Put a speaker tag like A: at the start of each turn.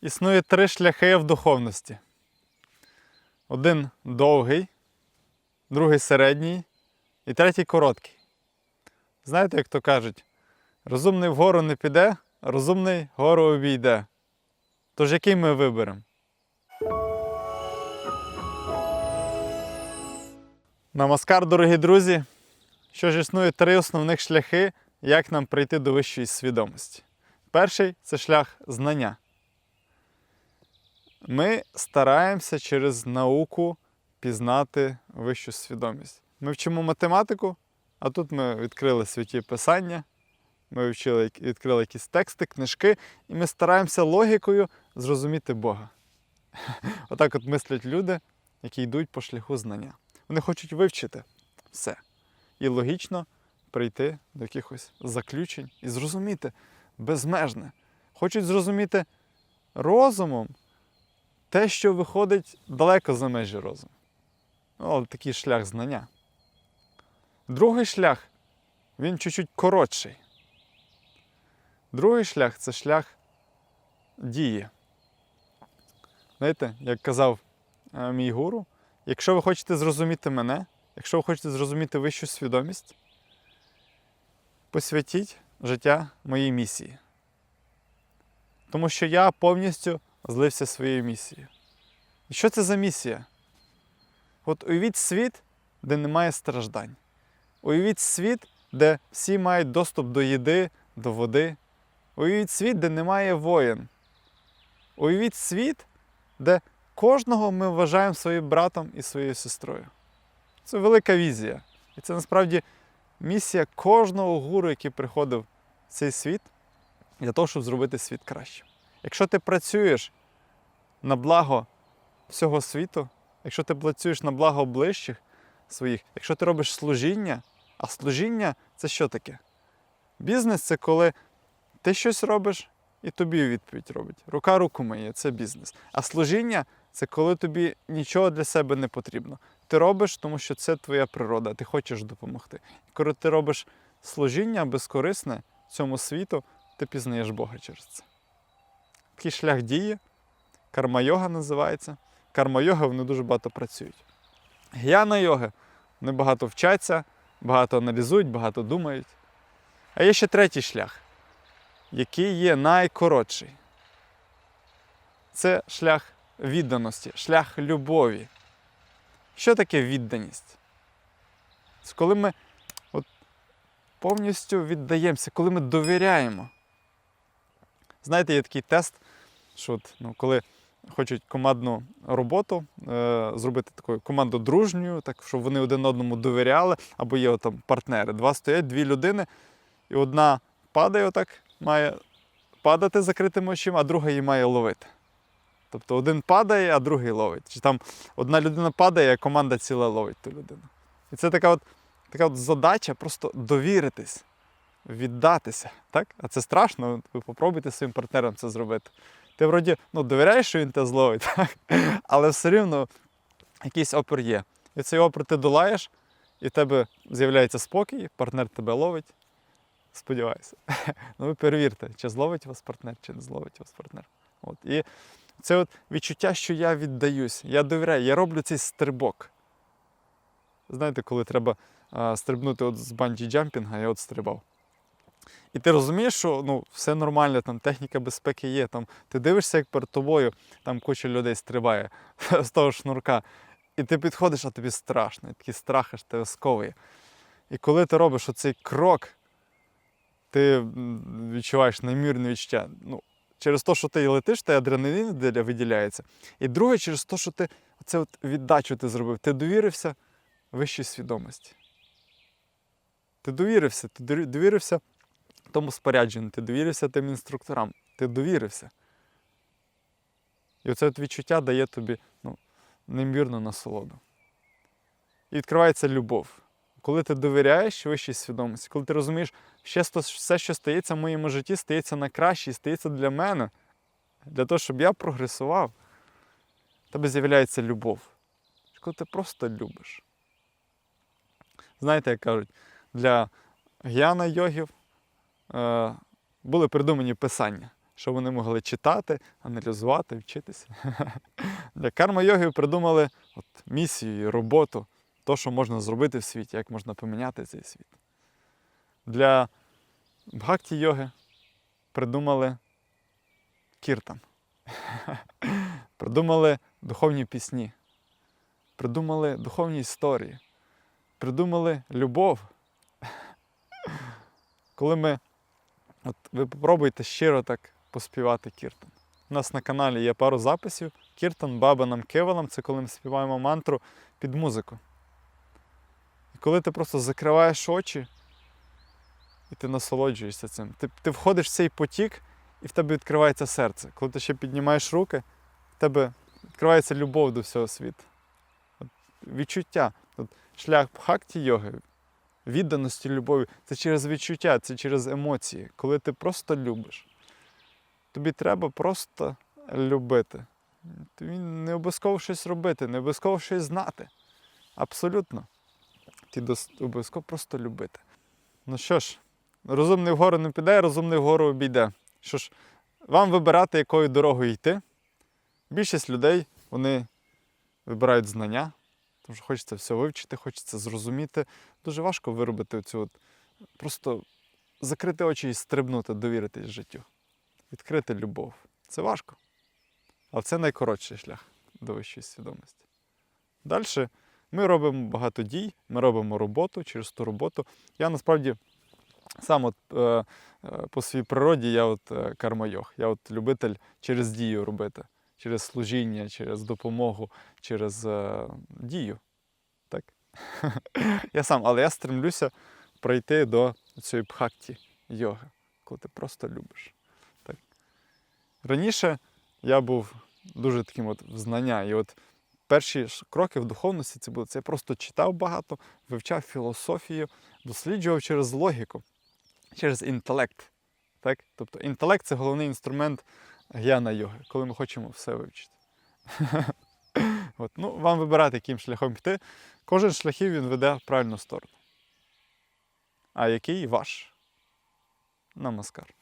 A: Існує три шляхи в духовності. Один довгий, другий середній і третій короткий. Знаєте, як то кажуть, розумний вгору не піде, розумний гору обійде. Тож який ми виберемо? Намаскар, дорогі друзі! Що ж існує три основних шляхи, як нам прийти до вищої свідомості. Перший це шлях знання. Ми стараємося через науку пізнати вищу свідомість. Ми вчимо математику, а тут ми відкрили святі писання, ми вчили, відкрили якісь тексти, книжки, і ми стараємося логікою зрозуміти Бога. Отак от мислять люди, які йдуть по шляху знання. Вони хочуть вивчити все. І логічно прийти до якихось заключень і зрозуміти безмежне. Хочуть зрозуміти розумом те, що виходить далеко за межі розуму. Ну, такий шлях знання. Другий шлях, він чуть-чуть коротший. Другий шлях це шлях дії. Знаєте, як казав е, мій гуру, якщо ви хочете зрозуміти мене, якщо ви хочете зрозуміти вищу свідомість, посвятіть життя моїй місії. Тому що я повністю злився своєю місією. І що це за місія? От уявіть світ, де немає страждань. Уявіть світ, де всі мають доступ до їди, до води. Уявіть світ, де немає воєн. Уявіть світ, де кожного ми вважаємо своїм братом і своєю сестрою. Це велика візія. І це насправді місія кожного гуру, який приходив в цей світ, для того, щоб зробити світ кращим. Якщо ти працюєш на благо всього світу, якщо ти працюєш на благо ближчих своїх, якщо ти робиш служіння, а служіння це що таке? Бізнес це коли ти щось робиш і тобі відповідь робить. Рука руку миє, це бізнес. А служіння це коли тобі нічого для себе не потрібно. Ти робиш, тому що це твоя природа, ти хочеш допомогти. І коли ти робиш служіння безкорисне цьому світу, ти пізнаєш Бога через це. Такий шлях дії, карма-йога називається. Карма-йога вони дуже багато працюють. Гьяна йоги вони багато вчаться, багато аналізують, багато думають. А є ще третій шлях, який є найкоротший. Це шлях відданості, шлях любові. Що таке відданість? Коли ми от повністю віддаємося, коли ми довіряємо. Знаєте, є такий тест, що от, ну, коли хочуть командну роботу е, зробити таку команду дружньою, так щоб вони один одному довіряли, або є от, там партнери. Два стоять, дві людини, і одна падає отак, має падати з закритими очима, а друга її має ловити. Тобто один падає, а другий ловить. Чи там одна людина падає, а команда ціла ловить ту людину. І це така от, така от задача просто довіритись, віддатися. Так? А це страшно, ви попробуйте своїм партнерам це зробити. Ти вроді ну, довіряєш, що він тебе зловить, так? але все рівно якийсь опір є. І цей опір ти долаєш, і в тебе з'являється спокій, партнер тебе ловить. Сподіваюся. Ну ви перевірте, чи зловить вас партнер, чи не зловить вас партнер. От. І це от відчуття, що я віддаюсь, я довіряю, я роблю цей стрибок. Знаєте, коли треба а, стрибнути от з банджі джампінга, я от стрибав. І ти розумієш, що ну, все нормально, там техніка безпеки є. Там, ти дивишся, як перед тобою там куча людей стрибає з того шнурка. І ти підходиш, а тобі страшно, і такий страх аж тебе сковує. І коли ти робиш оцей крок, ти відчуваєш неймірне відчуття. Ну, через те, що ти летиш, ти адреналін виділяється. І друге, через те, що ти оце от віддачу ти зробив, ти довірився вищій свідомості. Ти довірився, ти довірився тому спорядженню, ти довірився тим інструкторам, ти довірився. І оце відчуття дає тобі ну, неймовірну насолоду. І відкривається любов. Коли ти довіряєш вищій свідомості, коли ти розумієш, що все, що стається в моєму житті, стається на краще, стається для мене, для того, щоб я прогресував, тебе з'являється любов. Коли ти просто любиш. Знаєте, як кажуть, для гьяна йогів були придумані писання. щоб вони могли читати, аналізувати, вчитися. Для карма-йоги придумали от, місію, роботу, то, що можна зробити в світі, як можна поміняти цей світ. Для бхакті йоги придумали кіртан. Придумали духовні пісні, придумали духовні історії, придумали любов. Коли ми, от ви попробуйте щиро так поспівати кіртан. У нас на каналі є пару записів. Кіртан Бабанам Кевалам це коли ми співаємо мантру під музику. І коли ти просто закриваєш очі і ти насолоджуєшся цим. Ти, ти входиш в цей потік, і в тебе відкривається серце. Коли ти ще піднімаєш руки, в тебе відкривається любов до всього світу. От відчуття. От шлях бхакті йоги, відданості любові це через відчуття, це через емоції, коли ти просто любиш. Тобі треба просто любити. Тобі не обов'язково щось робити, не обов'язково щось знати. Абсолютно. Ти обов'язково просто любити. Ну що ж, розумний вгору не піде, розумний вгору обійде. Що ж, вам вибирати, якою дорогою йти. Більшість людей вони вибирають знання, тому що хочеться все вивчити, хочеться зрозуміти. Дуже важко виробити цю от, просто закрити очі і стрибнути, довіритись життю. Відкрити любов. Це важко. Але це найкоротший шлях до вищої свідомості. Далі ми робимо багато дій, ми робимо роботу через ту роботу. Я насправді сам от, е, е, по своїй природі я от е, кармайог. Я от любитель через дію робити, через служіння, через допомогу, через е, дію. Так? я сам, але я стремлюся пройти до цієї бхакті йоги, коли ти просто любиш. Так? Раніше я був дуже таким от в знання. І от перші кроки в духовності це було. Це я просто читав багато, вивчав філософію, досліджував через логіку, через інтелект. Так? Тобто інтелект це головний інструмент гьяна йоги, коли ми хочемо все вивчити. От. Ну, Вам вибирати, яким шляхом йти. Кожен шляхів він веде в правильну сторону. А який ваш? Намаскар.